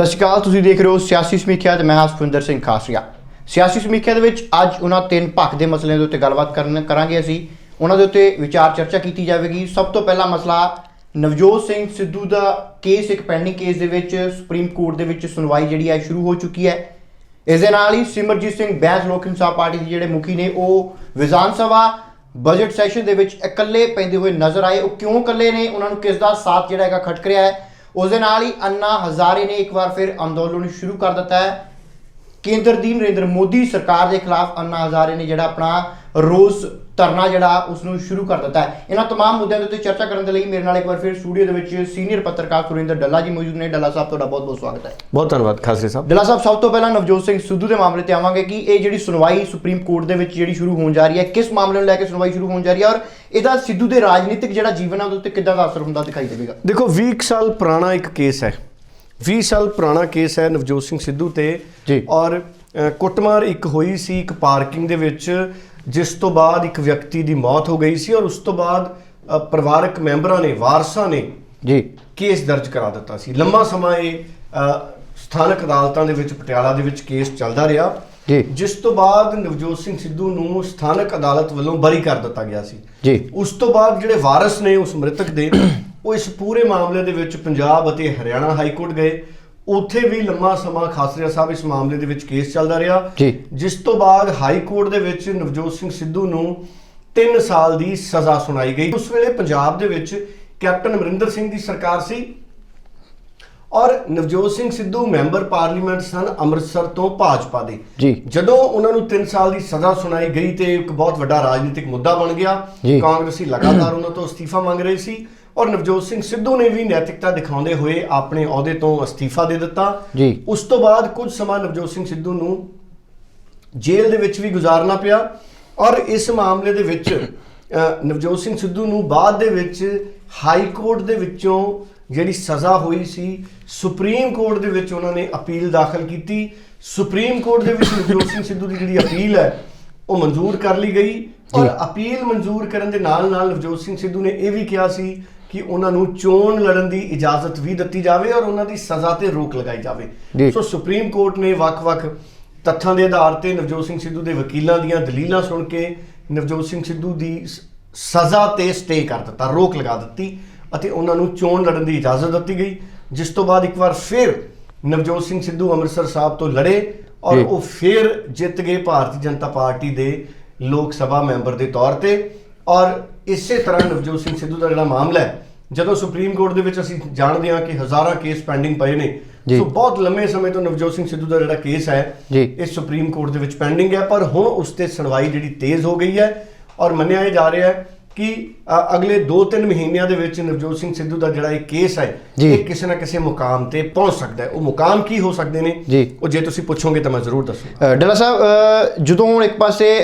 ਸਤਿ ਸ਼੍ਰੀ ਅਕਾਲ, ਤੁਸੀਂ ਦੇਖ ਰਹੇ ਹੋ ਸਿਆਸੀ ਸਮੀਖਿਆ ਤੇ ਮੈਂ ਹਾਂ ਸੁਖਵਿੰਦਰ ਸਿੰਘ ਖਾਸਰੀਆ। ਸਿਆਸੀ ਸਮੀਖਿਆ ਦੇ ਵਿੱਚ ਅੱਜ ਉਹਨਾਂ ਤਿੰਨ ਪੱਖ ਦੇ ਮਸਲਿਆਂ ਦੇ ਉੱਤੇ ਗੱਲਬਾਤ ਕਰਨ ਕਰਾਂਗੇ ਅਸੀਂ। ਉਹਨਾਂ ਦੇ ਉੱਤੇ ਵਿਚਾਰ ਚਰਚਾ ਕੀਤੀ ਜਾਵੇਗੀ। ਸਭ ਤੋਂ ਪਹਿਲਾ ਮਸਲਾ, ਨਵਜੋਤ ਸਿੰਘ ਸਿੱਧੂ ਦਾ ਕੇਸ, ਇੱਕ ਪੈਂਡਿੰਗ ਕੇਸ ਦੇ ਵਿੱਚ ਸੁਪਰੀਮ ਕੋਰਟ ਦੇ ਵਿੱਚ ਸੁਣਵਾਈ ਜਿਹੜੀ ਹੈ ਸ਼ੁਰੂ ਹੋ ਚੁੱਕੀ ਹੈ। ਇਸ ਦੇ ਨਾਲ ਹੀ ਸਿਮਰਜੀਤ ਸਿੰਘ ਬੈਂਸ ਲੋਕ ਇਨਸਾਫ ਪਾਰਟੀ ਦੇ ਜਿਹੜੇ ਮੁਖੀ ਨੇ, ਉਹ ਵਿਧਾਨ ਸਭਾ ਬਜਟ ਸੈਸ਼ਨ ਦੇ ਵਿੱਚ ਇਕੱਲੇ ਪੈਂਦੇ ਹੋਏ ਨਜ਼ਰ ਆਏ। ਉਹ ਕਿਉਂ ਇਕੱਲੇ ਨੇ? ਉਹਨਾਂ ਨੂੰ ਕਿਸ ਦਾ ਸਾਥ ਜਿਹੜਾ ਹੈਗਾ ਖਟਕ ਰਿਹਾ ਹੈ? ਉਸ ਦੇ ਨਾਲ ਹੀ ਅੰਨਾ ਹਜ਼ਾਰੇ ਨੇ ਇੱਕ ਵਾਰ ਫਿਰ ਅੰਦੋਲਨ ਸ਼ੁਰੂ ਕਰ ਦਿੱਤਾ ਹੈ। ਕੇਂਦਰ ਦੀ ਨਰਿੰਦਰ ਮੋਦੀ ਸਰਕਾਰ ਦੇ ਖਿਲਾਫ ਅੰਨਾ ਹਜ਼ਾਰੇ ਨੇ ਜਿਹੜਾ ਆਪਣਾ ਰੋਸ ਧਰਨਾ ਜਿਹੜਾ ਉਸ ਨੂੰ ਸ਼ੁਰੂ ਕਰ ਦਿੱਤਾ ਹੈ ਇਹਨਾਂ तमाम ਮੁੱਦਿਆਂ ਦੇ ਉੱਤੇ ਚਰਚਾ ਕਰਨ ਦੇ ਲਈ ਮੇਰੇ ਨਾਲ ਇੱਕ ਵਾਰ ਫਿਰ ਸਟੂਡੀਓ ਦੇ ਵਿੱਚ ਸੀਨੀਅਰ ਪੱਤਰਕਾਰ ਸੁਰਿੰਦਰ ਡੱਲਾ ਜੀ ਮੌਜੂਦ ਨੇ ਡੱਲਾ ਸਾਹਿਬ ਤੁਹਾਡਾ ਬਹੁਤ ਬਹੁਤ ਸਵਾਗਤ ਹੈ ਬਹੁਤ ਧੰਨਵਾਦ ਖਾਸਰੀ ਸਾਹਿਬ ਡੱਲਾ ਸਾਹਿਬ ਸਭ ਤੋਂ ਪਹਿਲਾਂ ਨਵਜੋਤ ਸਿੰਘ ਸਿੱਧੂ ਦੇ ਮਾਮਲੇ ਤੇ ਆਵਾਂਗੇ ਕਿ ਇਹ ਜਿਹੜੀ ਸੁਣਵਾਈ ਸੁਪਰੀਮ ਕੋਰਟ ਦੇ ਵਿੱਚ ਜਿਹੜੀ ਸ਼ੁਰੂ ਹੋਣ ਜਾ ਰਹੀ ਹੈ ਕਿਸ ਮਾਮਲੇ ਨੂੰ ਲੈ ਕੇ ਸੁਣਵਾਈ ਸ਼ੁਰੂ ਹੋਣ ਜਾ ਰਹੀ ਹੈ ਔਰ ਇਹਦਾ ਸਿੱਧੂ ਦੇ ਰਾਜਨੀਤਿਕ ਜਿਹੜਾ ਜੀਵਨ ਹੈ ਉਹਦੇ ਉੱਤੇ ਕਿੱਦਾਂ ਦਾ ਅਸਰ ਹੁੰਦਾ ਦਿਖਾਈ ਦੇਵੇਗਾ ਦੇਖੋ 20 ਕੁ ਸਾਲ ਪੁਰਾਣਾ ਇੱਕ ਕੇਸ ਹੈ 20 ਸਾਲ ਪੁਰਾਣਾ ਕੇਸ ਹੈ ਨਵਜੋਤ ਸਿੰਘ ਸਿੱਧੂ ਤੇ ਜੀ। ਔਰ ਅ, ਕੁੱਟਮਾਰ ਇੱਕ ਹੋਈ ਸੀ ਇੱਕ ਪਾਰਕਿੰਗ ਦੇ ਵਿੱਚ ਜਿਸ ਤੋਂ ਬਾਅਦ ਇੱਕ ਵਿਅਕਤੀ ਦੀ ਮੌਤ ਹੋ ਗਈ ਸੀ ਔਰ ਉਸ ਤੋਂ ਬਾਅਦ ਅ, ਪਰਿਵਾਰਕ ਮੈਂਬਰਾਂ ਨੇ ਵਾਰਸਾਂ ਨੇ ਜੀ। ਕੇਸ ਦਰਜ ਕਰਾ ਦਿੱਤਾ ਸੀ। ਲੰਮਾ ਸਮਾਂ ਇਹ ਅ, ਸਥਾਨਕ ਅਦਾਲਤਾਂ ਦੇ ਵਿੱਚ ਪਟਿਆਲਾ ਦੇ ਵਿੱਚ ਕੇਸ ਚੱਲਦਾ ਰਿਹਾ। ਜੀ। ਜਿਸ ਤੋਂ ਬਾਅਦ ਨਵਜੋਤ ਸਿੰਘ ਸਿੱਧੂ ਨੂੰ ਸਥਾਨਕ ਅਦਾਲਤ ਵੱਲੋਂ ਬਰੀ ਕਰ ਦਿੱਤਾ ਗਿਆ ਸੀ। ਜੀ। ਉਸ ਤੋਂ ਬਾਅਦ ਜਿਹੜੇ ਵਾਰਸ ਨੇ ਉਸ ਮ੍ਰਿਤਕ ਦੇ ਉਹ ਇਸ ਪੂਰੇ ਮਾਮਲੇ ਦੇ ਵਿੱਚ ਪੰਜਾਬ ਅਤੇ ਹਰਿਆਣਾ ਹਾਈ ਕੋਰਟ ਗਏ ਉੱਥੇ ਵੀ ਲੰਮਾ ਸਮਾਂ ਖਾਸਰੀਆ ਸਾਹਿਬ ਇਸ ਮਾਮਲੇ ਦੇ ਵਿੱਚ ਕੇਸ ਚੱਲਦਾ ਰਿਹਾ। ਜਿਸ ਤੋਂ ਬਾਅਦ ਹਾਈ ਕੋਰਟ ਦੇ ਵਿੱਚ ਨਵਜੋਤ ਸਿੰਘ ਸਿੱਧੂ ਨੂੰ 3 ਸਾਲ ਦੀ ਸਜ਼ਾ ਸੁਣਾਈ ਗਈ ਉਸ ਵੇਲੇ ਪੰਜਾਬ ਦੇ ਵਿੱਚ ਕੈਪਟਨ ਅਮਰਿੰਦਰ ਸਿੰਘ ਦੀ ਸਰਕਾਰ ਸੀ ਔਰ ਨਵਜੋਤ ਸਿੰਘ ਸਿੱਧੂ ਮੈਂਬਰ ਪਾਰਲੀਮੈਂਟ ਸਨ ਅੰਮ੍ਰਿਤਸਰ ਤੋਂ ਭਾਜਪਾ ਦੇ। ਜਦੋਂ ਉਹਨਾਂ ਨੂੰ 3 ਸਾਲ ਦੀ ਸਜ਼ਾ ਸੁਣਾਈ ਗਈ ਤੇ ਇੱਕ ਬਹੁਤ ਵੱਡਾ ਰਾਜਨੀਤਿਕ ਮੁੱਦਾ ਬਣ ਗਿਆ। ਕਾਂਗਰਸੀ ਲਗਾਤਾਰ ਉਹਨਾਂ ਤੋਂ ਅਸਤੀਫਾ ਮੰਗ ਰਹੇ ਸੀ ਔਰ ਨਵਜੋਤ ਸਿੰਘ ਸਿੱਧੂ ਨੇ ਵੀ ਨੈਤਿਕਤਾ ਦਿਖਾਉਂਦੇ ਹੋਏ ਆਪਣੇ ਅਹੁਦੇ ਤੋਂ ਅਸਤੀਫਾ ਦੇ ਦਿੱਤਾ। ਜੀ। ਉਸ ਤੋਂ ਬਾਅਦ ਕੁਝ ਸਮਾਂ ਨਵਜੋਤ ਸਿੰਘ ਸਿੱਧੂ ਨੂੰ ਜੇਲ੍ਹ ਦੇ ਵਿੱਚ ਵੀ ਗੁਜ਼ਾਰਨਾ ਪਿਆ ਔਰ ਇਸ ਮਾਮਲੇ ਦੇ ਵਿੱਚ ਨਵਜੋਤ ਸਿੰਘ ਸਿੱਧੂ ਨੂੰ ਬਾਅਦ ਦੇ ਵਿੱਚ ਹਾਈ ਕੋਰਟ ਦੇ ਵਿੱਚੋਂ ਜਿਹੜੀ ਸਜ਼ਾ ਹੋਈ ਸੀ ਸੁਪਰੀਮ ਕੋਰਟ ਦੇ ਵਿੱਚ ਉਹਨਾਂ ਨੇ ਅਪੀਲ ਦਾਖਲ ਕੀਤੀ। ਸੁਪਰੀਮ ਕੋਰਟ ਦੇ ਵਿੱਚ ਨਵਜੋਤ ਸਿੰਘ ਸਿੱਧੂ ਦੀ ਜਿਹੜੀ ਅਪੀਲ ਹੈ ਉਹ ਮਨਜ਼ੂਰ ਕਰ ਲਈ ਗਈ। ਔਰ ਅਪੀਲ ਮਨਜ਼ੂਰ ਕਰਨ ਦੇ ਨਾਲ ਨਾਲ ਨਵਜੋਤ ਸਿੰਘ ਸਿੱਧੂ ਨੇ ਇਹ ਵੀ ਕਿਹਾ ਸੀ ਕਿ ਉਹਨਾਂ ਨੂੰ ਚੋਣ ਲੜਨ ਦੀ ਇਜਾਜ਼ਤ ਵੀ ਦਿੱਤੀ ਜਾਵੇ ਔਰ ਉਹਨਾਂ ਦੀ ਸਜ਼ਾ ਤੇ ਰੋਕ ਲਗਾਈ। ਜਾਵੇ ਸੋ ਸੁਪਰੀਮ ਕੋਰਟ ਨੇ ਵੱਖ-ਵੱਖ ਤੱਥਾਂ ਦੇ ਆਧਾਰ ਤੇ ਨਵਜੋਤ ਸਿੰਘ ਸਿੱਧੂ ਦੇ ਵਕੀਲਾਂ ਦੀਆਂ ਦਲੀਲਾਂ ਸੁਣ ਕੇ ਨਵਜੋਤ ਸਿੰਘ ਸਿੱਧੂ ਦੀ ਸਜ਼ਾ ਤੇ ਸਟੇ ਕਰ ਦਿੱਤਾ ਰੋਕ ਲਗਾ ਦਿੱਤੀ ਅਤੇ ਉਹਨਾਂ ਨੂੰ ਚੋਣ ਲੜਨ ਦੀ ਇਜਾਜ਼ਤ ਦਿੱਤੀ ਗਈ ਜਿਸ ਤੋਂ ਬਾਅਦ ਇੱਕ ਵਾਰ ਫਿਰ ਨਵਜੋਤ ਸਿੰਘ ਸਿੱਧੂ ਅੰਮ੍ਰਿਤਸਰ ਸਾਹਿਬ ਤੋਂ ਲੜੇ ਔਰ। ਉਹ ਫਿਰ ਜਿੱਤ ਗਏ ਭਾਰਤੀ ਜਨਤਾ ਪਾਰਟੀ ਦੇ ਲੋਕ ਸਭਾ ਮੈਂਬਰ ਦੇ ਤੌਰ ਤੇ ਔਰ ਇਸੇ ਤਰ੍ਹਾਂ ਨਵਜੋਤ ਸਿੰਘ ਸਿੱਧੂ ਦਾ ਜਿਹੜਾ ਮਾਮਲਾ ਹੈ ਜਦੋਂ ਸੁਪਰੀਮ ਕੋਰਟ ਦੇ ਵਿੱਚ ਅਸੀਂ ਜਾਣਦੇ ਹਾਂ ਕਿ ਹਜ਼ਾਰਾਂ ਕੇਸ ਪੈਂਡਿੰਗ ਪਏ ਨੇ। ਸੋ ਬਹੁਤ ਲੰਮੇ ਸਮੇਂ ਤੋਂ ਨਵਜੋਤ ਸਿੰਘ ਸਿੱਧੂ ਦਾ ਜਿਹੜਾ ਕੇਸ ਹੈ। ਇਹ ਸੁਪਰੀਮ ਕੋਰਟ ਦੇ ਵਿੱਚ ਪੈਂਡਿੰਗ ਹੈ ਪਰ ਹੁਣ ਉਸ ਤੇ ਸੁਣਵਾਈ ਜਿਹੜੀ ਤੇਜ਼ ਹੋ ਗਈ ਹੈ ਔਰ ਮੰਨਿਆ ਇਹ ਜਾ ਰਿਹਾ ਹੈ ਕਿ ਅਗਲੇ 2-3 ਮਹੀਨਿਆਂ ਦੇ ਵਿੱਚ ਨਵਜੋਤ ਸਿੰਘ ਸਿੱਧੂ ਦਾ ਜਿਹੜਾ ਇਹ ਕੇਸ ਹੈ। ਇਹ ਕਿਸੇ ਨਾ ਕਿਸੇ ਮੁਕਾਮ ਤੇ ਪਹੁੰਚ ਸਕਦਾ ਹੈ ਉਹ ਮੁਕਾਮ ਕੀ ਹੋ ਸਕਦੇ ਨੇ। ਉਹ ਜੇ ਤੁਸੀਂ ਪੁੱਛੋਗੇ ਤਾਂ ਮੈਂ ਜ਼ਰੂਰ ਦੱਸੂਗਾ ਡੱਲਾ ਸਾਹਿਬ ਜਦੋਂ ਹੁਣ ਇੱਕ ਪਾਸੇ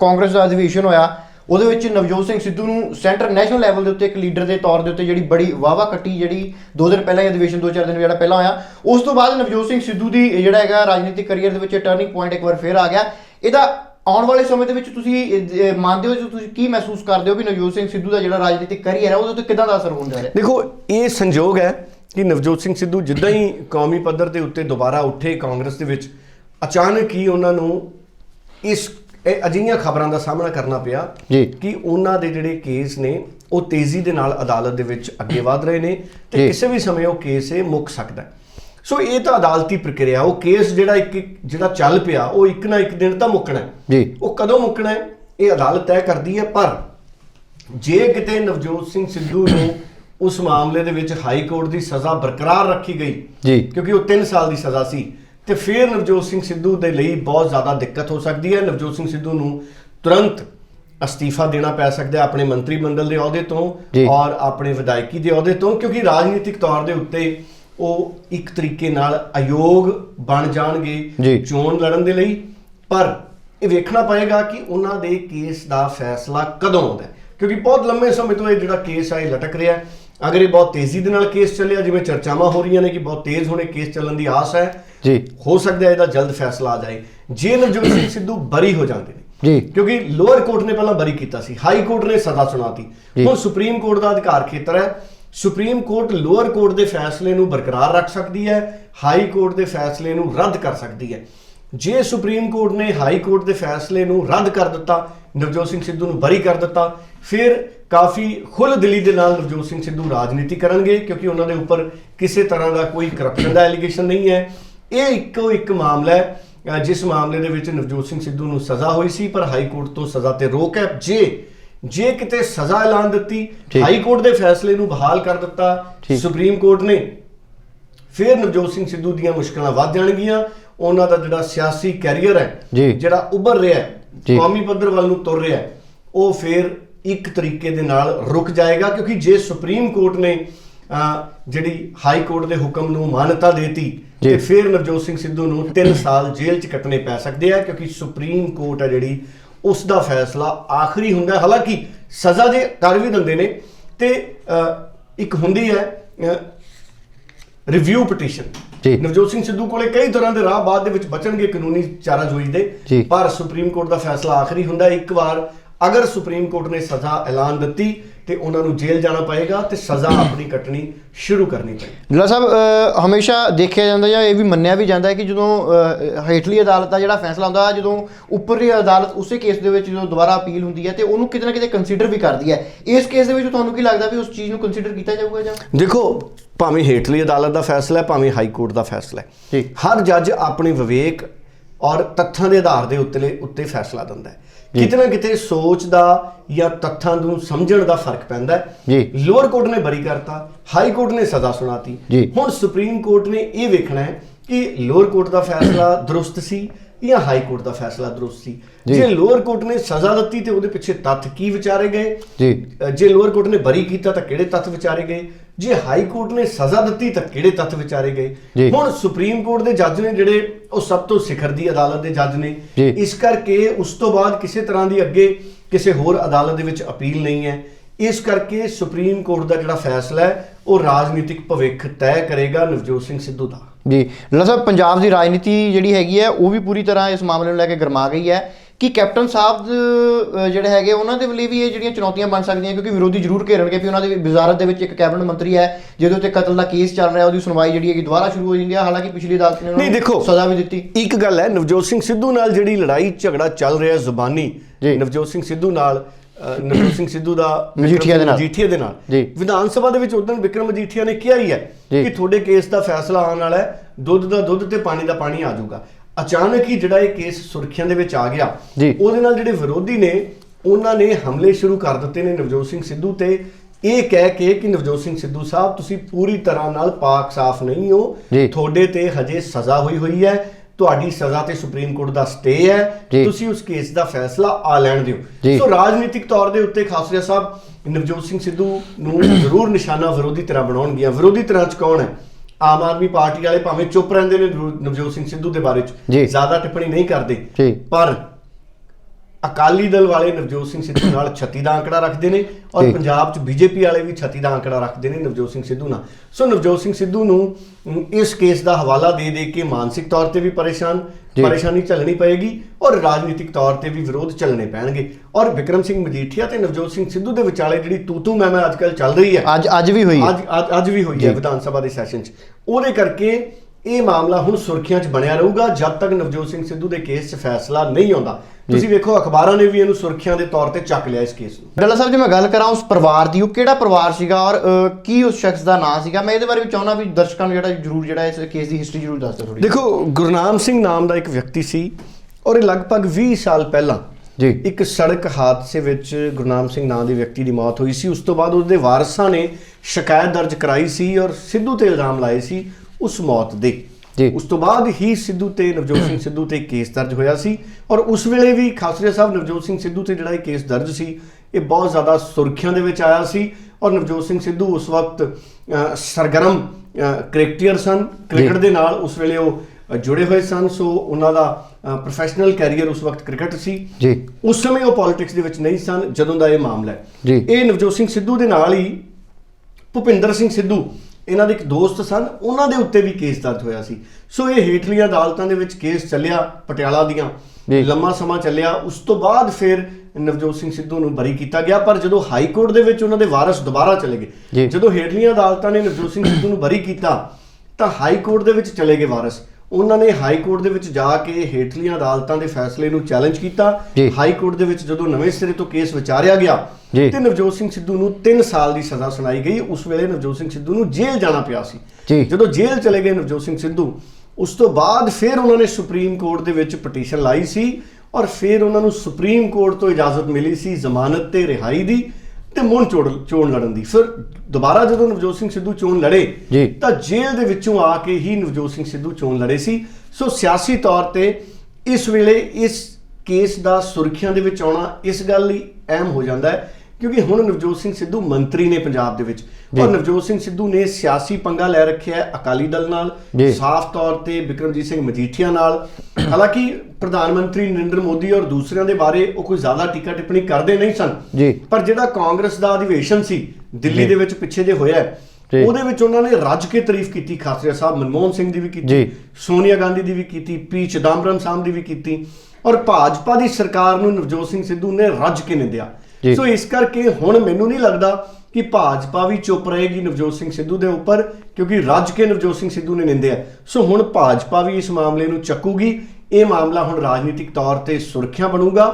ਕਾਂਗਰਸ ਦਾ ਅਧਿਵੇਸ਼ਨ ਹੋਇਆ ਉਹਦੇ ਵਿੱਚ ਨਵਜੋਤ ਸਿੰਘ ਸਿੱਧੂ ਨੂੰ ਸੈਂਟਰ ਨੈਸ਼ਨਲ ਲੈਵਲ ਦੇ ਉੱਤੇ ਇੱਕ ਲੀਡਰ ਦੇ ਤੌਰ ਦੇ ਉੱਤੇ ਜਿਹੜੀ ਬੜੀ ਵਾਵਾ ਕੱਟੀ ਜਿਹੜੀ ਦੋ ਦਿਨ ਪਹਿਲਾਂ ਹੀ ਅਧਿਵੇਸ਼ਨ, ਦੋ ਚਾਰ ਦਿਨ ਜਿਹੜਾ ਪਹਿਲਾਂ ਹੋਇਆ, ਉਸ ਤੋਂ ਬਾਅਦ ਨਵਜੋਤ ਸਿੰਘ ਸਿੱਧੂ ਦੀ ਜਿਹੜਾ ਹੈਗਾ ਰਾਜਨੀਤਿਕ ਕੈਰੀਅਰ ਦੇ ਵਿੱਚ ਟਰਨਿੰਗ ਪੁਆਇੰਟ ਇੱਕ ਵਾਰ ਫੇਰ ਆ ਗਿਆ। ਇਹਦਾ ਆਉਣ ਵਾਲੇ ਸਮੇਂ ਦੇ ਵਿੱਚ ਤੁਸੀਂ ਮੰਨਦੇ ਹੋ ਜੋ ਤੁਸੀਂ ਕੀ ਮਹਿਸੂਸ ਕਰਦੇ ਹੋ ਵੀ ਨਵਜੋਤ ਸਿੰਘ ਸਿੱਧੂ ਦਾ ਜਿਹੜਾ ਰਾਜਨੀਤਿਕ ਕੈਰੀਅਰ ਹੈ, ਉਹਦੇ ਉੱਤੇ ਕਿਦਾਂ ਦਾ ਅਸਰ ਹੋਣ ਜਾ ਰਿਹਾ? ਦੇਖੋ, ਇਹ ਸੰਜੋਗ ਹੈ ਕਿ ਨਵਜੋਤ ਸਿੰਘ ਸਿੱਧੂ ਜਿੱਦਾਂ ਹੀ ਕੌਮੀ ਪੱਧਰ ਦੇ ਉੱਤੇ ਦੁਬਾਰਾ ਉੱਠੇ ਕਾਂਗਰਸ ਦੇ ਵਿੱਚ, ਅਚਾਨਕ ਹੀ ਉਹਨਾਂ ਨੂੰ ਇਸ ਇਹ ਅਜਿਹੀਆਂ ਖਬਰਾਂ ਦਾ ਸਾਹਮਣਾ ਕਰਨਾ ਪਿਆ ਜੀ। ਕਿ ਉਹਨਾਂ ਦੇ ਜਿਹੜੇ ਕੇਸ ਨੇ ਉਹ ਤੇਜ਼ੀ ਦੇ ਨਾਲ ਅਦਾਲਤ ਦੇ ਵਿੱਚ ਅੱਗੇ ਵਧ ਰਹੇ ਨੇ ਤੇ। ਕਿਸੇ ਵੀ ਸਮੇਂ ਉਹ ਕੇਸ ਇਹ ਮੁੱਕ ਸਕਦਾ ਹੈ ਸੋ ਇਹ ਤਾਂ ਅਦਾਲਤੀ ਪ੍ਰਕਿਰਿਆ ਉਹ ਕੇਸ ਜਿਹੜਾ ਇੱਕ ਜਿਹੜਾ ਚੱਲ ਪਿਆ ਉਹ ਇੱਕ ਨਾ ਇੱਕ ਦਿਨ ਤਾਂ ਮੁੱਕਣਾ ਹੈ ਜੀ। ਉਹ ਕਦੋਂ ਮੁੱਕਣਾ ਹੈ ਇਹ ਅਦਾਲਤ ਤੈਅ ਕਰਦੀ ਹੈ ਪਰ ਜੇ ਕਿਤੇ ਨਵਜੋਤ ਸਿੰਘ ਸਿੱਧੂ ਨੂੰ ਉਸ ਮਾਮਲੇ ਦੇ ਵਿੱਚ ਹਾਈ ਕੋਰਟ ਦੀ ਸਜ਼ਾ ਬਰਕਰਾਰ ਰੱਖੀ ਗਈ ਜੀ। ਕਿਉਂਕਿ ਉਹ 3 ਸਾਲ ਦੀ ਸਜ਼ਾ ਸੀ ਤੇ ਫਿਰ ਨਵਜੋਤ ਸਿੰਘ ਸਿੱਧੂ ਦੇ ਲਈ ਬਹੁਤ ਜ਼ਿਆਦਾ ਦਿੱਕਤ ਹੋ ਸਕਦੀ ਹੈ ਨਵਜੋਤ ਸਿੰਘ ਸਿੱਧੂ ਨੂੰ ਤੁਰੰਤ ਅਸਤੀਫਾ ਦੇਣਾ ਪੈ ਸਕਦਾ ਹੈ ਆਪਣੇ ਮੰਤਰੀ ਮੰਡਲ ਦੇ ਅਹੁਦੇ ਤੋਂ। ਔਰ ਆਪਣੇ ਵਿਧਾਇਕੀ ਦੇ ਅਹੁਦੇ ਤੋਂ ਕਿਉਂਕਿ ਰਾਜਨੀਤਿਕ ਤੌਰ ਦੇ ਉੱਤੇ ਉਹ ਇੱਕ ਤਰੀਕੇ ਨਾਲ ਅਯੋਗ ਬਣ। ਜਾਣਗੇ ਚੋਣ ਲੜਨ ਦੇ ਲਈ ਪਰ ਇਹ ਵੇਖਣਾ ਪਏਗਾ ਕਿ ਉਹਨਾਂ ਦੇ ਕੇਸ ਦਾ ਫੈਸਲਾ ਕਦੋਂ ਆਉਂਦਾ ਕਿਉਂਕਿ ਬਹੁਤ ਲੰਮੇ ਸਮੇਂ ਤੋਂ ਇਹ ਜਿਹੜਾ ਕੇਸ ਹੈ ਇਹ ਲਟਕ ਰਿਹਾ ਹੈ ਅਗਰ ਇਹ ਬਹੁਤ ਤੇਜ਼ੀ ਦੇ ਨਾਲ ਕੇਸ ਚੱਲਿਆ ਜਿਵੇਂ ਚਰਚਾਵਾਂ ਹੋ ਰਹੀਆਂ ਨੇ ਕਿ ਬਹੁਤ ਤੇਜ਼ ਹੋਣੇ ਕੇਸ ਚੱਲਣ ਦੀ ਆਸ ਹੈ ਜੀ। ਹੋ ਸਕਦਾ ਹੈ ਇਹਦਾ ਜਲਦ ਫੈਸਲਾ ਆ ਜਾਏ। ਜੇ ਨਵਜੋਤ ਸਿੰਘ ਸਿੱਧੂ ਬਰੀ ਹੋ ਜਾਂਦੇ ਨੇ। ਜੀ। ਕਿਉਂਕਿ ਲੋਅਰ ਕੋਰਟ ਨੇ ਪਹਿਲਾਂ ਬਰੀ ਕੀਤਾ ਸੀ ਹਾਈ ਕੋਰਟ ਨੇ ਸਜ਼ਾ ਸੁਣਾਤੀ। ਹੁਣ ਸੁਪਰੀਮ ਕੋਰਟ ਦਾ ਅਧਿਕਾਰ ਖੇਤਰ ਹੈ। ਸੁਪਰੀਮ ਕੋਰਟ ਲੋਅਰ ਕੋਰਟ ਦੇ ਫੈਸਲੇ ਨੂੰ ਬਰਕਰਾਰ ਰੱਖ ਸਕਦੀ ਹੈ ਹਾਈ ਕੋਰਟ ਦੇ ਫੈਸਲੇ ਨੂੰ ਰੱਦ ਕਰ ਸਕਦੀ ਹੈ। ਜੇ ਸੁਪਰੀਮ ਕੋਰਟ ਨੇ ਹਾਈ ਕੋਰਟ ਦੇ ਫੈਸਲੇ ਨੂੰ ਰੱਦ ਕਰ ਦਿੱਤਾ ਨਵਜੋਤ ਸਿੰਘ ਸਿੱਧੂ ਨੂੰ ਬਰੀ ਕਰ ਦਿੱਤਾ ਫਿਰ ਕਾਫੀ ਖੁੱਲ੍ਹਦਿਲੀ ਦੇ ਨਾਲ ਨਵਜੋਤ ਸਿੰਘ ਸਿੱਧੂ ਰਾਜਨੀਤੀ ਕਰਨਗੇ ਕਿਉਂਕਿ ਉਹਨਾਂ ਦੇ ਉੱਪਰ ਕਿਸੇ ਤਰ੍ਹਾਂ ਦਾ ਕੋਈ ਕਰਪਸ਼ਨ ਦਾ ਐਲੀਗੇਸ਼ਨ ਨਹੀਂ ਹੈ ਇਹ ਇੱਕੋ ਇੱਕ ਮਾਮਲਾ ਹੈ ਜਿਸ ਮਾਮਲੇ ਦੇ ਵਿੱਚ ਨਵਜੋਤ ਸਿੰਘ ਸਿੱਧੂ ਨੂੰ ਸਜ਼ਾ ਹੋਈ ਸੀ ਪਰ ਹਾਈ ਕੋਰਟ ਤੋਂ ਸਜ਼ਾ ਤੇ ਰੋਕ ਹੈ ਜੇ ਜੇ ਕਿਤੇ ਸਜ਼ਾ ਐਲਾਨ ਦਿੱਤੀ। ਹਾਈ ਕੋਰਟ ਦੇ ਫੈਸਲੇ ਨੂੰ ਬਹਾਲ ਕਰ ਦਿੱਤਾ। ਸੁਪਰੀਮ ਕੋਰਟ ਨੇ ਫਿਰ ਨਵਜੋਤ ਸਿੰਘ ਸਿੱਧੂ ਦੀਆਂ ਮੁਸ਼ਕਲਾਂ ਵੱਧ ਜਾਣਗੀਆਂ ਉਹਨਾਂ ਦਾ ਜਿਹੜਾ ਸਿਆਸੀ ਕੈਰੀਅਰ ਹੈ। ਜਿਹੜਾ ਉੱਭਰ ਰਿਹਾ ਹੈ। ਕੌਮੀ ਪੱਧਰ ਵੱਲ ਨੂੰ ਤੁਰ ਰਿਹਾ ਹੈ ਉਹ ਫਿਰ ਇੱਕ ਤਰੀਕੇ ਦੇ ਨਾਲ ਰੁਕ ਜਾਏਗਾ ਕਿਉਂਕਿ ਜੇ ਸੁਪਰੀਮ ਕੋਰਟ ਨੇ ਜਿਹੜੀ ਹਾਈ ਕੋਰਟ ਦੇ ਹੁਕਮ ਨੂੰ ਮਾਨਤਾ ਦੇਤੀ। ਤੇ ਫਿਰ ਨਵਜੋਤ ਸਿੰਘ ਸਿੱਧੂ ਨੂੰ 3 ਸਾਲ ਜੇਲ੍ਹ 'ਚ ਕੱਟਣੇ ਪੈ ਸਕਦੇ ਆ ਕਿਉਂਕਿ ਸੁਪਰੀਮ ਕੋਰਟ ਹੈ ਜਿਹੜੀ ਉਸ ਦਾ ਫੈਸਲਾ ਆਖਰੀ ਹੁੰਦਾ ਹਾਲਾਂਕਿ ਸਜ਼ਾ ਜੇ ਕਰ ਵੀ ਦਿੰਦੇ ਨੇ ਤੇ ਇੱਕ ਹੁੰਦੀ ਹੈ ਰਿਵਿਊ ਪਟੀਸ਼ਨ। ਨਵਜੋਤ ਸਿੰਘ ਸਿੱਧੂ ਕੋਲੇ ਕਈ ਤਰ੍ਹਾਂ ਦੇ ਰਾਹ ਬਾਅਦ ਦੇ ਵਿੱਚ ਬਚਣਗੇ ਕਾਨੂੰਨੀ ਚਾਰਾਜੋਈ। ਦੇ ਪਰ ਸੁਪਰੀਮ ਕੋਰਟ ਦਾ ਫੈਸਲਾ ਆਖਰੀ ਹੁੰਦਾ। ਇੱਕ ਵਾਰ ਅਗਰ ਸੁਪਰੀਮ ਕੋਰਟ ਨੇ ਸਜ਼ਾ ਐਲਾਨ ਦਿੱਤੀ ਤੇ ਉਹਨਾਂ ਨੂੰ ਜੇਲ੍ਹ ਜਾਣਾ ਪਏਗਾ ਤੇ ਸਜ਼ਾ ਆਪਣੀ ਕੱਟਣੀ ਸ਼ੁਰੂ ਕਰਨੀ ਪਏਗੀ। ਡਿੱਲਾ ਸਾਹਿਬ ਹਮੇਸ਼ਾ ਦੇਖਿਆ ਜਾਂਦਾ ਜਾਂ ਇਹ ਵੀ ਮੰਨਿਆ ਵੀ ਜਾਂਦਾ ਹੈ ਕਿ ਜਦੋਂ ਹੇਠਲੀ ਅਦਾਲਤ ਦਾ ਜਿਹੜਾ ਫੈਸਲਾ ਹੁੰਦਾ ਹੈ ਜਦੋਂ ਉੱਪਰਲੀ ਅਦਾਲਤ ਉਸੇ ਕੇਸ ਦੇ ਵਿੱਚ ਜਦੋਂ ਦੁਬਾਰਾ ਅਪੀਲ ਹੁੰਦੀ ਹੈ ਤੇ ਉਹਨੂੰ ਕਿਤੇ ਨਾ ਕਿਤੇ ਕੰਸੀਡਰ ਵੀ ਕਰਦੀ ਹੈ। ਇਸ ਕੇਸ ਦੇ ਵਿੱਚ ਤੁਹਾਨੂੰ ਕੀ ਲੱਗਦਾ ਵੀ ਉਸ ਚੀਜ਼ ਨੂੰ ਕੰਸੀਡਰ ਕੀਤਾ ਜਾਊਗਾ ਜਾਂ? ਦੇਖੋ ਭਾਵੇਂ ਹੇਠਲੀ ਅਦਾਲਤ ਦਾ ਫੈਸਲਾ ਹੈ ਭਾਵੇਂ ਹਾਈ ਕੋਰਟ ਦਾ ਫੈਸਲਾ ਹੈ। ਜੀ। ਹਰ ਜੱਜ ਆਪਣੀ ਵਿਵੇਕ ਔਰ ਤੱਥਾਂ ਦੇ ਆਧਾਰ ਦੇ ਉੱਤੇ ਉੱਤੇ ਫੈਸਲਾ ਦਿੰਦਾ ਹੈ। ਕਿਤੇ ਨਾ ਕਿਤੇ ਸੋਚ ਦਾ ਜਾਂ ਤੱਥਾਂ ਨੂੰ ਸਮਝਣ ਦਾ ਫ਼ਰਕ ਪੈਂਦਾ ਹੈ ਜੀ। ਲੋਅਰ ਕੋਰਟ ਨੇ ਬਰੀ ਕਰਤਾ ਹਾਈ ਕੋਰਟ ਨੇ ਸਜ਼ਾ ਸੁਣਾਤੀ। ਹੁਣ ਸੁਪਰੀਮ ਕੋਰਟ ਨੇ ਇਹ ਵੇਖਣਾ ਹੈ ਕਿ ਲੋਅਰ ਕੋਰਟ ਦਾ ਫੈਸਲਾ ਦਰੁਸਤ ਸੀ ਜਾਂ ਹਾਈ ਕੋਰਟ ਦਾ ਫੈਸਲਾ ਦਰੁਸਤ ਸੀ ਜੀ। ਲੋਅਰ ਕੋਰਟ ਨੇ ਸਜ਼ਾ ਦਿੱਤੀ ਤੇ ਉਹਦੇ ਪਿੱਛੇ ਤੱਥ ਕੀ ਵਿਚਾਰੇ ਗਏ ਜੇ ਲੋਅਰ ਕੋਰਟ ਨੇ ਬਰੀ ਕੀਤਾ ਤਾਂ ਕਿਹੜੇ ਤੱਥ ਵਿਚਾਰੇ ਗਏ ਜੇ ਹਾਈ ਕੋਰਟ ਨੇ ਸਜ਼ਾ ਦਿੱਤੀ ਤਾਂ ਕਿਹੜੇ ਤੱਥ ਵਿਚਾਰੇ। ਗਏ? ਹੁਣ ਸੁਪਰੀਮ ਕੋਰਟ ਦੇ ਜੱਜ ਨੇ ਜਿਹੜੇ ਉਹ ਸਭ ਤੋਂ ਸਿਖਰ ਦੀ ਅਦਾਲਤ ਦੇ ਜੱਜ ਨੇ। ਇਸ ਕਰਕੇ ਉਸ ਤੋਂ ਬਾਅਦ ਕਿਸੇ ਤਰ੍ਹਾਂ ਦੀ ਅੱਗੇ ਕਿਸੇ ਹੋਰ ਅਦਾਲਤ ਦੇ ਵਿੱਚ ਅਪੀਲ ਨਹੀਂ ਹੈ। ਇਸ ਕਰਕੇ ਸੁਪਰੀਮ ਕੋਰਟ ਦਾ ਜਿਹੜਾ ਫੈਸਲਾ ਹੈ ਉਹ ਰਾਜਨੀਤਿਕ ਭਵਿੱਖ ਤੈਅ ਕਰੇਗਾ ਨਵਜੋਤ ਸਿੰਘ ਸਿੱਧੂ ਦਾ। ਜੀ। ਸਾਹਿਬ ਪੰਜਾਬ ਦੀ ਰਾਜਨੀਤੀ ਜਿਹੜੀ ਹੈਗੀ ਹੈ ਉਹ ਵੀ ਪੂਰੀ ਤਰ੍ਹਾਂ ਇਸ ਮਾਮਲੇ ਨੂੰ ਲੈ ਕੇ ਗਰਮਾ ਗਈ ਹੈ। ਕਿ ਕੈਪਟਨ ਸਾਹਿਬ ਜਿਹੜੇ ਹੈਗੇ ਉਹਨਾਂ ਦੇ ਲਈ ਵੀ ਇਹ ਜਿਹੜੀਆਂ ਚੁਣੌਤੀਆਂ ਬਣ ਸਕਦੀਆਂ ਕਿਉਂਕਿ ਵਿਰੋਧੀ ਜ਼ਰੂਰ ਘੇਰਨਗੇ ਵੀ ਉਹਨਾਂ ਦੀ ਵਜ਼ਾਰਤ ਦੇ ਵਿੱਚ ਇੱਕ ਕੈਬਨਿਟ ਮੰਤਰੀ ਹੈ ਜਿਹਦੇ ਉੱਤੇ ਕਤਲ ਦਾ ਕੇਸ ਚੱਲ ਰਿਹਾ ਉਹਦੀ ਸੁਣਵਾਈ ਜਿਹੜੀ ਹੈਗੀ ਦੁਬਾਰਾ ਸ਼ੁਰੂ ਹੋ ਜਾਂਦੀ ਹੈ ਹਾਲਾਂਕਿ ਪਿਛਲੀ ਅਦਾਲਤ ਨੇ ਉਹਨਾਂ ਨੂੰ ਦੇਖੋ। ਸਜ਼ਾ ਵੀ ਦਿੱਤੀ ਇੱਕ ਗੱਲ ਹੈ ਨਵਜੋਤ ਸਿੰਘ ਸਿੱਧੂ ਨਾਲ ਜਿਹੜੀ ਲੜਾਈ ਝਗੜਾ ਚੱਲ ਰਿਹਾ ਜ਼ੁਬਾਨੀ। ਨਵਜੋਤ ਸਿੰਘ ਸਿੱਧੂ ਨਾਲ ਨਵਜੋਤ ਸਿੰਘ ਸਿੱਧੂ ਦਾ ਮਜੀਠੀਆ ਦੇ ਨਾਲ। ਮਜੀਠੀਆ ਦੇ ਨਾਲ। ਵਿਧਾਨ ਸਭਾ ਦੇ ਵਿੱਚ ਉਦੋਂ ਵਿਕਰਮ ਮਜੀਠੀਆ ਨੇ ਕਿਹਾ ਹੀ ਹੈ। ਕਿ ਤੁਹਾਡੇ ਕੇਸ ਦਾ ਫੈਸਲਾ ਆਉਣ ਵਾਲਾ ਹੈ ਦੁੱਧ ਦਾ ਦੁੱਧ ਤੇ ਪਾਣੀ ਦਾ ਪਾਣੀ ਆ ਜਾਊਗਾ ਅਚਾਨਕ ਹੀ ਜਿਹੜਾ ਇਹ ਕੇਸ ਸੁਰਖੀਆਂ ਦੇ ਵਿੱਚ ਆ ਗਿਆ ਜੀ। ਉਹਦੇ ਨਾਲ ਜਿਹੜੇ ਵਿਰੋਧੀ ਨੇ ਉਹਨਾਂ ਨੇ ਹਮਲੇ ਸ਼ੁਰੂ ਕਰ ਦਿੱਤੇ ਨੇ ਨਵਜੋਤ ਸਿੰਘ ਸਿੱਧੂ ਤੇ ਇਹ ਕਹਿ ਕੇ ਕਿ ਨਵਜੋਤ ਸਿੰਘ ਸਿੱਧੂ ਸਾਹਿਬ ਤੁਸੀਂ ਪੂਰੀ ਤਰ੍ਹਾਂ ਨਾਲ ਪਾਕ ਸਾਫ਼ ਨਹੀਂ ਹੋ ਜੀ। ਤੁਹਾਡੇ ਤੇ ਹਜੇ ਸਜ਼ਾ ਹੋਈ ਹੋਈ ਹੈ ਤੁਹਾਡੀ ਸਜ਼ਾ ਤੇ ਸੁਪਰੀਮ ਕੋਰਟ ਦਾ ਸਟੇ ਹੈ ਜੀ। ਤੁਸੀਂ ਉਸ ਕੇਸ ਦਾ ਫੈਸਲਾ ਆ ਲੈਣ ਜੀ। ਦਿਓ ਸੋ ਰਾਜਨੀਤਿਕ ਤੌਰ ਦੇ ਉੱਤੇ ਖਾਸਰੀਆ ਸਾਹਿਬ ਨਵਜੋਤ ਸਿੰਘ ਸਿੱਧੂ ਨੂੰ ਜ਼ਰੂਰ ਨਿਸ਼ਾਨਾ ਵਿਰੋਧੀ ਤਰ੍ਹਾਂ ਬਣਾਉਣਗੀਆਂ ਵਿਰੋਧੀ ਤਰ੍ਹਾਂ ਚ ਕੌਣ ਹੈ ਆਮ ਆਦਮੀ ਪਾਰਟੀ ਵਾਲੇ ਭਾਵੇਂ ਚੁੱਪ ਰਹਿੰਦੇ ਨੇ ਨਵ- ਨਵਜੋਤ ਸਿੰਘ ਸਿੱਧੂ ਦੇ ਬਾਰੇ। ਚ ਜ਼ਿਆਦਾ ਟਿੱਪਣੀ ਨਹੀਂ ਕਰਦੇ। ਪਰ ਅਕਾਲੀ ਦਲ ਵਾਲੇ ਨਵਜੋਤ ਸਿੰਘ ਸਿੱਧੂ ਨਾਲ 36 ਦਾ ਅੰਕੜਾ ਰੱਖਦੇ ਨੇ ਔਰ। ਪੰਜਾਬ 'ਚ ਬੀਜੇਪੀ ਵਾਲੇ ਵੀ 36 ਦਾ ਅੰਕੜਾ ਰੱਖਦੇ ਨੇ ਨਵਜੋਤ ਸਿੰਘ ਸਿੱਧੂ ਨਾਲ ਸੋ ਨਵਜੋਤ ਸਿੰਘ ਸਿੱਧੂ ਨੂੰ ਇਸ ਕੇਸ ਦਾ ਹਵਾਲਾ ਦੇ ਦੇ ਕੇ ਮਾਨਸਿਕ ਤੌਰ ਤੇ ਵੀ ਪਰੇਸ਼ਾਨ। ਪਰੇਸ਼ਾਨੀ ਝੱਲਣੀ ਪਏਗੀ ਔਰ ਰਾਜਨੀਤਿਕ ਤੌਰ ਤੇ ਵੀ ਵਿਰੋਧ ਚੱਲਣੇ ਪੈਣਗੇ ਔਰ ਵਿਕਰਮ ਸਿੰਘ ਮਜੀਠੀਆ ਤੇ ਨਵਜੋਤ ਸਿੰਘ ਸਿੱਧੂ ਦੇ ਵਿਚਾਲੇ ਜਿਹੜੀ ਤੂਤੂ ਮੈਂ ਮੈਂ ਅੱਜਕੱਲ ਚੱਲ ਰਹੀ ਹੈ ਅੱਜ ਅੱਜ ਵੀ ਹੋਈ ਹੈ ਅੱਜ ਅੱਜ ਵੀ ਹੋਈ। ਹੈ ਵਿਧਾਨ ਸਭਾ ਦੇ ਸੈਸ਼ਨ 'ਚ ਉਹਦੇ ਕਰਕੇ ਇਹ ਮਾਮਲਾ ਹੁਣ ਸੁਰਖੀਆਂ 'ਚ ਬਣਿਆ ਰਹੂਗਾ ਜਦ ਤੱਕ ਨਵਜੋਤ ਸਿੰਘ ਸਿੱਧੂ ਦੇ ਕੇਸ 'ਚ ਫੈਸਲਾ ਨਹੀਂ ਆਉਂਦਾ। ਤੁਸੀਂ ਵੇਖੋ ਅਖਬਾਰਾਂ ਨੇ ਵੀ ਇਹਨੂੰ ਸੁਰਖੀਆਂ ਦੇ ਤੌਰ ਤੇ ਚੱਕ ਲਿਆ ਇਸ ਕੇਸ ਨੂੰ। ਡੱਲਾ ਸਾਹਿਬ ਜੇ ਮੈਂ ਗੱਲ ਕਰਾਂ ਉਸ ਪਰਿਵਾਰ ਦੀ ਉਹ ਕਿਹੜਾ ਪਰਿਵਾਰ ਸੀਗਾ ਔਰ ਕੀ ਉਸ ਸ਼ਖਸ ਦਾ ਨਾਂ ਸੀਗਾ? ਮੈਂ ਇਹਦੇ ਬਾਰੇ ਵੀ ਚਾਹੁੰਦਾ ਵੀ ਦਰਸ਼ਕਾਂ ਨੂੰ ਜਿਹੜਾ ਜਰੂਰ ਜਿਹੜਾ ਇਸ ਕੇਸ ਦੀ ਹਿਸਟਰੀ ਜਰੂਰ ਦੱਸ ਦਿਓ ਥੋੜੀ ਦੇਖੋ ਗੁਰਨਾਮ ਸਿੰਘ ਨਾਮ ਦਾ ਇੱਕ ਵਿਅਕਤੀ ਸੀ ਔਰ ਇਹ ਲਗਭਗ 20 ਸਾਲ ਪਹਿਲਾਂ ਜੀ। ਇੱਕ ਸੜਕ ਹਾਦਸੇ ਵਿੱਚ ਗੁਰਨਾਮ ਸਿੰਘ ਨਾਂ ਦੇ ਵਿਅਕਤੀ ਦੀ ਮੌਤ ਹੋਈ ਸੀ। ਉਸ ਤੋਂ ਬਾਅਦ ਉਹਦੇ ਵਾਰਸਾਂ ਨੇ ਸ਼ਿਕਾਇਤ ਦਰਜ ਕਰਾਈ ਸੀ ਔਰ ਸਿੱਧੂ ਤੇ ਇਲਜ਼ਾਮ ਲਾਏ ਸੀ ਉਸ ਮੌਤ ਦੇ। ਜੀ। ਉਸ ਤੋਂ ਬਾਅਦ ਹੀ ਸਿੱਧੂ ਤੇ ਨਵਜੋਤ ਸਿੰਘ ਸਿੱਧੂ ਤੇ ਕੇਸ ਦਰਜ ਹੋਇਆ ਸੀ ਔਰ ਉਸ ਵੇਲੇ ਵੀ ਖਾਸਰੀਆ ਸਾਹਿਬ ਨਵਜੋਤ ਸਿੰਘ ਸਿੱਧੂ ਤੇ ਜਿਹੜਾ ਇਹ ਕੇਸ ਦਰਜ ਸੀ ਇਹ ਬਹੁਤ ਜ਼ਿਆਦਾ ਸੁਰਖੀਆਂ ਦੇ ਵਿੱਚ ਆਇਆ ਸੀ ਔਰ ਨਵਜੋਤ ਸਿੰਘ ਸਿੱਧੂ ਉਸ ਵਕਤ ਸਰਗਰਮ ਕ੍ਰਿਕਟਰ ਸਨ। ਕ੍ਰਿਕਟ ਦੇ ਨਾਲ ਉਸ ਵੇਲੇ ਉਹ ਜੁੜੇ ਹੋਏ ਸਨ ਸੋ ਉਹਨਾਂ ਦਾ ਪ੍ਰੋਫੈਸ਼ਨਲ ਕੈਰੀਅਰ ਉਸ ਵਕਤ ਕ੍ਰਿਕਟ ਸੀ। ਜੀ। ਉਸ ਸਮੇਂ ਉਹ ਪੋਲਿਟਿਕਸ ਦੇ ਵਿੱਚ ਨਹੀਂ ਸਨ ਜਦੋਂ ਦਾ ਇਹ ਮਾਮਲਾ ਹੈ। ਇਹ ਨਵਜੋਤ ਸਿੰਘ ਸਿੱਧੂ ਦੇ ਨਾਲ ਹੀ ਭੁਪਿੰਦਰ ਸਿੰਘ ਸਿੱਧੂ ਇਹਨਾਂ ਦੇ ਇੱਕ ਦੋਸਤ ਸਨ ਉਹਨਾਂ ਦੇ ਉੱਤੇ ਵੀ ਕੇਸ ਦਰਜ ਹੋਇਆ ਸੀ ਸੋ ਇਹ ਹੇਠਲੀਆਂ ਅਦਾਲਤਾਂ ਦੇ ਵਿੱਚ ਕੇਸ ਚੱਲਿਆ ਪਟਿਆਲਾ ਦੀਆਂ। ਲੰਮਾ ਸਮਾਂ ਚੱਲਿਆ ਉਸ ਤੋਂ ਬਾਅਦ ਫਿਰ ਨਵਜੋਤ ਸਿੰਘ ਸਿੱਧੂ ਨੂੰ ਬਰੀ ਕੀਤਾ ਗਿਆ ਪਰ ਜਦੋਂ ਹਾਈ ਕੋਰਟ ਦੇ ਵਿੱਚ ਉਹਨਾਂ ਦੇ ਵਾਰਸ ਦੁਬਾਰਾ ਚਲੇ। ਗਏ ਜਦੋਂ ਹੇਠਲੀਆਂ ਅਦਾਲਤਾਂ ਨੇ ਨਵਜੋਤ ਸਿੰਘ ਸਿੱਧੂ ਨੂੰ ਬਰੀ ਕੀਤਾ ਤਾਂ ਹਾਈ ਕੋਰਟ ਦੇ ਵਿੱਚ ਚਲੇ ਗਏ ਵਾਰਸ ਉਹਨਾਂ ਨੇ ਹਾਈ ਕੋਰਟ ਦੇ ਵਿੱਚ ਜਾ ਕੇ ਹੇਠਲੀਆਂ ਅਦਾਲਤਾਂ ਦੇ ਫੈਸਲੇ ਨੂੰ ਚੈਲੰਜ ਕੀਤਾ ਜੀ। ਹਾਈ ਕੋਰਟ ਦੇ ਵਿੱਚ ਜਦੋਂ ਨਵੇਂ ਸਿਰੇ ਤੋਂ ਕੇਸ ਵਿਚਾਰਿਆ ਗਿਆ ਜੀ। ਤੇ ਨਵਜੋਤ ਸਿੰਘ ਸਿੱਧੂ ਨੂੰ 3 ਸਾਲ ਦੀ ਸਜ਼ਾ ਸੁਣਾਈ ਗਈ ਉਸ ਵੇਲੇ ਨਵਜੋਤ ਸਿੰਘ ਸਿੱਧੂ ਨੂੰ ਜੇਲ੍ਹ ਜਾਣਾ ਪਿਆ ਸੀ ਜੀ। ਜਦੋਂ ਜੇਲ੍ਹ ਚਲੇ ਗਏ ਨਵਜੋਤ ਸਿੰਘ ਸਿੱਧੂ ਉਸ ਤੋਂ ਬਾਅਦ ਫਿਰ ਉਹਨਾਂ ਨੇ ਸੁਪਰੀਮ ਕੋਰਟ ਦੇ ਵਿੱਚ ਪਟੀਸ਼ਨ ਲਾਈ ਸੀ ਔਰ ਫਿਰ ਉਹਨਾਂ ਨੂੰ ਸੁਪਰੀਮ ਕੋਰਟ ਤੋਂ ਇਜਾਜ਼ਤ ਮਿਲੀ ਸੀ ਜ਼ਮਾਨਤ ਤੇ ਰਿਹਾਈ ਦੀ ਤੇ ਮੁੜ ਚੋਣ ਚੋਣ ਲੜਨ ਦੀ। ਫਿਰ ਦੁਬਾਰਾ ਜਦੋਂ ਨਵਜੋਤ ਸਿੰਘ ਸਿੱਧੂ ਚੋਣ ਲੜੇ ਜੀ। ਤਾਂ ਜੇਲ੍ਹ ਦੇ ਵਿੱਚੋਂ ਆ ਕੇ ਹੀ ਨਵਜੋਤ ਸਿੰਘ ਸਿੱਧੂ ਚੋਣ ਲੜੇ ਸੀ। ਸੋ ਸਿਆਸੀ ਤੌਰ ਤੇ ਇਸ ਵੇਲੇ ਇਸ ਕੇਸ ਦਾ ਸੁਰਖੀਆਂ ਦੇ ਵਿੱਚ ਆਉਣਾ ਇਸ ਗੱਲ ਲਈ ਅਹਿਮ ਹੋ ਜਾਂਦਾ ਹੈ। ਕਿਉਂਕਿ ਹੁਣ ਨਵਜੋਤ ਸਿੰਘ ਸਿੱਧੂ ਮੰਤਰੀ ਨੇ ਪੰਜਾਬ ਦੇ ਵਿੱਚ। ਔਰ ਨਵਜੋਤ ਸਿੰਘ ਸਿੱਧੂ ਨੇ ਸਿਆਸੀ ਪੰਗਾ ਲੈ ਰੱਖਿਆ ਹੈ ਅਕਾਲੀ ਦਲ ਨਾਲ। ਸਾਫ਼ ਤੌਰ ਤੇ ਬਿਕਰਮਜੀਤ ਸਿੰਘ ਮਜੀਠੀਆ ਨਾਲ ਹਾਲਾਂਕਿ ਪ੍ਰਧਾਨ ਮੰਤਰੀ ਨਰਿੰਦਰ ਮੋਦੀ ਔਰ ਦੂਸਰਿਆਂ ਦੇ ਬਾਰੇ ਉਹ ਕੋਈ ਜ਼ਿਆਦਾ ਟੀਕਾ ਟਿੱਪਣੀ ਕਰਦੇ ਨਹੀਂ ਸਨ। ਪਰ ਜਿਹੜਾ ਕਾਂਗਰਸ ਦਾ ਅਧਿਵੇਸ਼ਨ ਸੀ ਦਿੱਲੀ ਦੇ ਵਿੱਚ ਪਿੱਛੇ ਜੇ ਹੋਇਆ। ਉਹਦੇ ਵਿੱਚ ਉਹਨਾਂ ਨੇ ਰੱਜ ਕੇ ਤਾਰੀਫ ਕੀਤੀ ਖਾਸਰੀਆ ਸਾਹਿਬ ਮਨਮੋਹਨ ਸਿੰਘ ਦੀ ਵੀ ਕੀਤੀ। ਸੋਨੀਆ ਗਾਂਧੀ ਦੀ ਵੀ ਕੀਤੀ ਪੀ ਚਿਦੰਬਰਮ ਸਾਹਿਬ ਦੀ ਵੀ ਕੀਤੀ ਔਰ ਭਾਜਪਾ ਦੀ ਸਰਕਾਰ ਨੂੰ ਨਵਜੋਤ ਸਿੰਘ ਸਿੱਧੂ ਨੇ ਰੱਜ ਕੇ ਨਿੰਦਿਆ। ਸੋ ਇਸ ਕਰਕੇ ਹੁਣ ਮੈਨੂੰ ਨਹੀਂ ਲੱਗਦਾ ਕਿ ਭਾਜਪਾ ਵੀ ਚੁੱਪ ਰਹੇਗੀ ਨਵਜੋਤ ਸਿੰਘ ਸਿੱਧੂ ਦੇ ਉੱਪਰ, ਕਿਉਂਕਿ ਰੱਜ ਕੇ ਨਵਜੋਤ ਸਿੰਘ ਸਿੱਧੂ ਨੇ ਨਿੰਦਿਆ। ਸੋ ਹੁਣ ਭਾਜਪਾ ਵੀ ਇਸ ਮਾਮਲੇ ਨੂੰ ਚੱਕੂਗੀ। ਇਹ ਮਾਮਲਾ ਹੁਣ ਰਾਜਨੀਤਿਕ ਤੌਰ ਤੇ ਸੁਰੱਖਿਆ ਬਣੂਗਾ।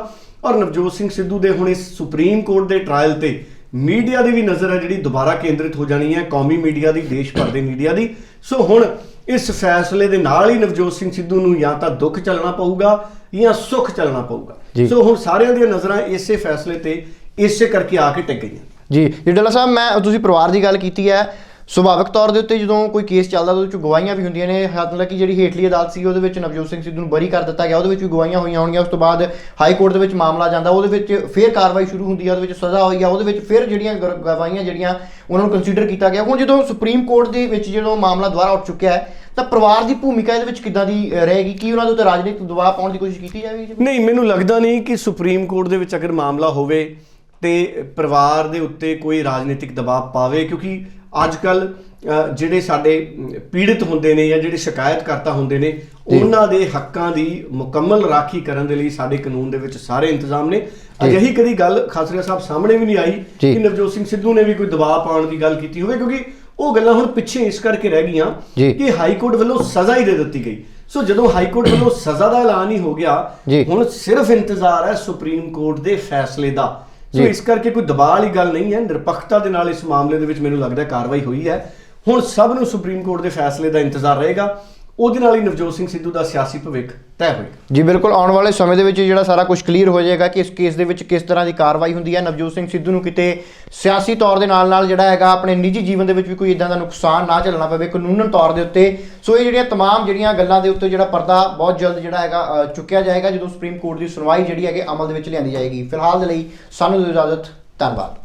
ਔਰ ਨਵਜੋਤ ਸਿੰਘ ਸਿੱਧੂ ਦੇ ਹੁਣ ਇਸ ਸੁਪਰੀਮ ਕੋਰਟ ਦੇ ਟ੍ਰਾਇਲ ਤੇ ਮੀਡੀਆ ਦੀ ਵੀ ਨਜ਼ਰ ਹੈ ਜਿਹੜੀ ਦੁਬਾਰਾ ਕੇਂਦਰਿਤ ਹੋ ਜਾਣੀ ਹੈ, ਕੌਮੀ ਮੀਡੀਆ ਦੀ, ਦੇਸ਼ ਭਰ ਦੇ ਮੀਡੀਆ ਦੀ। ਸੋ ਹੁਣ ਇਸ ਫੈਸਲੇ ਦੇ ਨਾਲ ਹੀ ਨਵਜੋਤ ਸਿੰਘ ਸਿੱਧੂ ਨੂੰ ਜਾਂ ਤਾਂ ਦੁੱਖ ਚੱਲਣਾ ਪਊਗਾ ਜਾਂ ਸੁੱਖ ਚੱਲਣਾ ਪਊਗਾ। ਸੋ ਹੁਣ ਸਾਰਿਆਂ ਦੀਆਂ ਨਜ਼ਰਾਂ ਇਸੇ ਫੈਸਲੇ ਤੇ ਇਸੇ ਕਰਕੇ ਆ ਕੇ ਟਿਕ ਗਈਆਂ ਜੀ ਜੀ ਡੱਲਾ ਸਾਹਿਬ ਮੈਂ ਤੁਸੀਂ ਪਰਿਵਾਰ ਦੀ ਗੱਲ ਕੀਤੀ ਹੈ ਸੁਭਾਵਿਕ ਤੌਰ ਦੇ ਉੱਤੇ ਜਦੋਂ ਕੋਈ ਕੇਸ ਚੱਲਦਾ ਉਹਦੇ ਵਿੱਚ ਗਵਾਹੀਆਂ ਵੀ ਹੁੰਦੀਆਂ ਨੇ। ਮਤਲਬ ਕਿ ਜਿਹੜੀ ਹੇਠਲੀ ਅਦਾਲਤ ਸੀ ਉਹਦੇ ਵਿੱਚ ਨਵਜੋਤ ਸਿੰਘ ਸਿੱਧੂ ਨੂੰ ਬਰੀ ਕਰ ਦਿੱਤਾ ਗਿਆ। ਉਹਦੇ ਵਿੱਚ ਵੀ ਗਵਾਹੀਆਂ ਹੋਈਆਂ ਹੋਣਗੀਆਂ। ਉਸ ਤੋਂ ਬਾਅਦ ਹਾਈ ਕੋਰਟ ਦੇ ਵਿੱਚ ਮਾਮਲਾ ਜਾਂਦਾ। ਉਹਦੇ ਵਿੱਚ ਫਿਰ ਕਾਰਵਾਈ ਸ਼ੁਰੂ ਹੁੰਦੀ ਹੈ ਉਹਦੇ ਵਿੱਚ ਸਜ਼ਾ ਹੋਈ ਆ। ਉਹਦੇ ਵਿੱਚ ਫਿਰ ਜਿਹੜੀਆਂ ਗਰ- ਗਵਾਹੀਆਂ ਜਿਹੜੀਆਂ, ਉਹਨਾਂ ਨੂੰ ਕੰਸੀਡਰ ਕੀਤਾ ਗਿਆ। ਹੁਣ ਜਦੋਂ ਸੁਪਰੀਮ ਕੋਰਟ ਦੇ ਵਿੱਚ ਜਦੋਂ ਮਾਮਲਾ ਦੁਬਾਰਾ ਉੱਠ ਚੁੱਕਿਆ ਹੈ, ਤਾਂ ਪਰਿਵਾਰ ਦੀ ਭੂਮਿਕਾ ਇਹਦੇ ਵਿੱਚ ਕਿੱਦਾਂ ਦੀ ਰਹੇਗੀ? ਕੀ ਉਹਨਾਂ ਦੇ ਉੱਤੇ ਰਾਜਨੀਤਿਕ ਦਬਾਅ ਪਾਉਣ ਦੀ ਕੋਸ਼ਿਸ਼ ਕੀਤੀ ਜਾਵੇਗੀ ਨਹੀਂ, ਮੈਨੂੰ ਲੱਗਦਾ ਨਹੀਂ ਕਿ ਸੁਪਰੀਮ ਕੋਰਟ ਦੇ ਵਿੱਚ ਅਗਰ ਮਾਮਲਾ ਹੋਵੇ ਤੇ ਪਰਿਵਾਰ ਦੇ ਉੱਤੇ ਕੋਈ ਰਾਜਨੀਤਿਕ ਦਬਾਅ ਪਾਵੇ, ਕਿਉਂਕਿ ਅੱਜ ਕੱਲ ਜਿਹੜੇ ਸਾਡੇ ਪੀੜਿਤ ਹੁੰਦੇ ਨੇ ਜਾਂ ਜਿਹੜੇ ਸ਼ਿਕਾਇਤਕਰਤਾ ਹੁੰਦੇ ਨੇ ਉਹਨਾਂ ਦੇ ਹੱਕਾਂ ਦੀ ਮੁਕੰਮਲ ਰਾਖੀ ਕਰਨ ਦੇ ਲਈ ਸਾਡੇ ਕਾਨੂੰਨ ਦੇ ਵਿੱਚ ਸਾਰੇ ਇੰਤਜ਼ਾਮ ਨੇ ਅਜਿਹੀ ਕਦੀ ਗੱਲ ਖਾਸਰੀਆ ਸਾਹਿਬ ਸਾਹਮਣੇ ਵੀ ਨਹੀਂ ਆਈ। ਕਿ ਨਵਜੋਤ ਸਿੰਘ ਸਿੱਧੂ ਨੇ ਵੀ ਕੋਈ ਦਬਾਅ ਪਾਉਣ ਦੀ ਗੱਲ ਕੀਤੀ ਹੋਵੇ ਕਿਉਂਕਿ ਉਹ ਗੱਲਾਂ ਹੁਣ ਪਿੱਛੇ ਇਸ ਕਰਕੇ ਰਹਿ ਗਈਆਂ। ਕਿ ਹਾਈ ਕੋਰਟ ਵੱਲੋਂ ਸਜ਼ਾ ਹੀ ਦੇ ਦਿੱਤੀ ਗਈ ਸੋ ਜਦੋਂ ਹਾਈ ਕੋਰਟ ਵੱਲੋਂ ਸਜ਼ਾ ਦਾ ਐਲਾਨ ਹੀ ਹੋ ਗਿਆ। ਹੁਣ ਸਿਰਫ ਇੰਤਜ਼ਾਰ ਹੈ ਸੁਪਰੀਮ ਕੋਰਟ ਦੇ ਫੈਸਲੇ ਦਾ ਸੋ ਇਸ ਕਰਕੇ ਕੋਈ ਦਬਾਅ ਵਾਲੀ ਗੱਲ ਨਹੀਂ ਹੈ। ਨਿਰਪੱਖਤਾ ਦੇ ਨਾਲ ਇਸ ਮਾਮਲੇ ਦੇ ਵਿੱਚ ਮੈਨੂੰ ਲੱਗਦਾ ਕਾਰਵਾਈ ਹੋਈ ਹੈ। ਹੁਣ ਸਭ ਨੂੰ ਸੁਪਰੀਮ ਕੋਰਟ ਦੇ ਫੈਸਲੇ ਦਾ ਇੰਤਜ਼ਾਰ ਰਹੇਗਾ। ਉਹਦੇ ਨਾਲ ਹੀ ਨਵਜੋਤ ਸਿੰਘ ਸਿੱਧੂ ਦਾ ਸਿਆਸੀ ਭਵਿੱਖ ਤੈਅ ਹੋਏਗਾ ਜੀ ਬਿਲਕੁਲ ਆਉਣ ਵਾਲੇ ਸਮੇਂ ਦੇ ਵਿੱਚ ਜਿਹੜਾ ਸਾਰਾ ਕੁਝ ਕਲੀਅਰ ਹੋ ਜਾਏਗਾ ਕਿ ਇਸ ਕੇਸ ਦੇ ਵਿੱਚ ਕਿਸ ਤਰ੍ਹਾਂ ਦੀ ਕਾਰਵਾਈ ਹੁੰਦੀ ਹੈ ਨਵਜੋਤ ਸਿੰਘ ਸਿੱਧੂ ਨੂੰ ਕਿਤੇ ਸਿਆਸੀ ਤੌਰ ਦੇ ਨਾਲ ਨਾਲ ਜਿਹੜਾ ਹੈਗਾ ਆਪਣੇ ਨਿੱਜੀ ਜੀਵਨ ਦੇ ਵਿੱਚ ਵੀ ਕੋਈ ਇਦਾਂ ਦਾ ਨੁਕਸਾਨ ਨਾ ਝੱਲਣਾ ਪਵੇ ਕਾਨੂੰਨਨ ਤੌਰ ਦੇ ਉੱਤੇ ਸੋ ਇਹ ਜਿਹੜੀਆਂ तमाम ਜਿਹੜੀਆਂ ਗੱਲਾਂ ਦੇ ਉੱਤੇ ਜਿਹੜਾ ਪਰਦਾ ਬਹੁਤ ਜਲਦ ਜਿਹੜਾ ਹੈਗਾ ਅ, ਚੁੱਕਿਆ ਜਾਏਗਾ ਜਦੋਂ ਸੁਪਰੀਮ ਕੋਰਟ ਦੀ ਸੁਣਵਾਈ ਜਿਹੜੀ ਹੈਗੀ ਅਮਲ ਦੇ ਵਿੱਚ ਲਿਆਂਦੀ ਜਾਏਗੀ ਫਿਲਹਾਲ ਦੇ ਲਈ ਸਾਨੂੰ ਦਿਓ ਇਜਾਜ਼ਤ ਧੰਨਵਾਦ